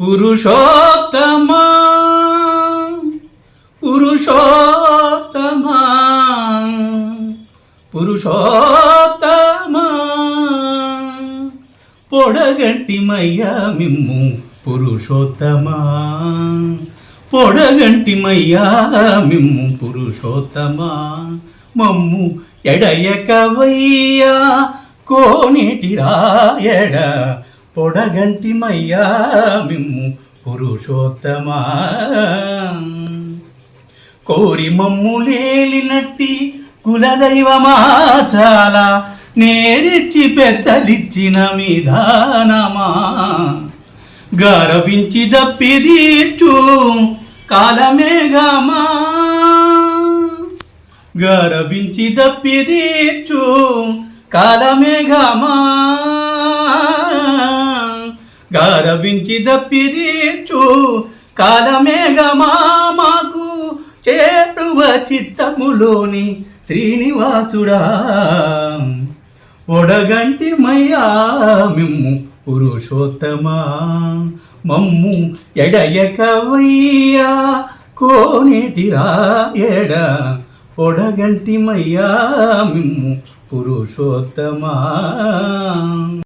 పురుషోత్తమా పురుషోత్తమా పురుషోత్తమా పొడగంటి మయ్యా మిమ్ము పురుషోత్తమా పొడగంటి మయ్యా మిమ్ము పురుషోత్తమా మమ్ము ఎడయకవయ్యా కోనేటి రాయడ పొడగంటి మయ్యా మిమ్ము పురుషోత్తమా. కోరి మమ్ము లేలినట్టి కులదైవమా చాలా నేరిచ్చి పెద్దలిచ్చిన విధానమా గరవించి దప్పిదీర్చు కాలమేఘమా. గరవించి దప్పిదీర్చు కాలమేఘమా. గారవించి దప్పిదీర్చు కాలమేఘమా మాకు చేరువ చిత్తములోని శ్రీనివాసుడా. ఒడగంటి మయ్యా మిమ్ము పురుషోత్తమా. మమ్ము ఎడయకవయ్యా కోనేటిరా ఎడ ఒడగంటి మయ్యా మిమ్ము పురుషోత్తమా.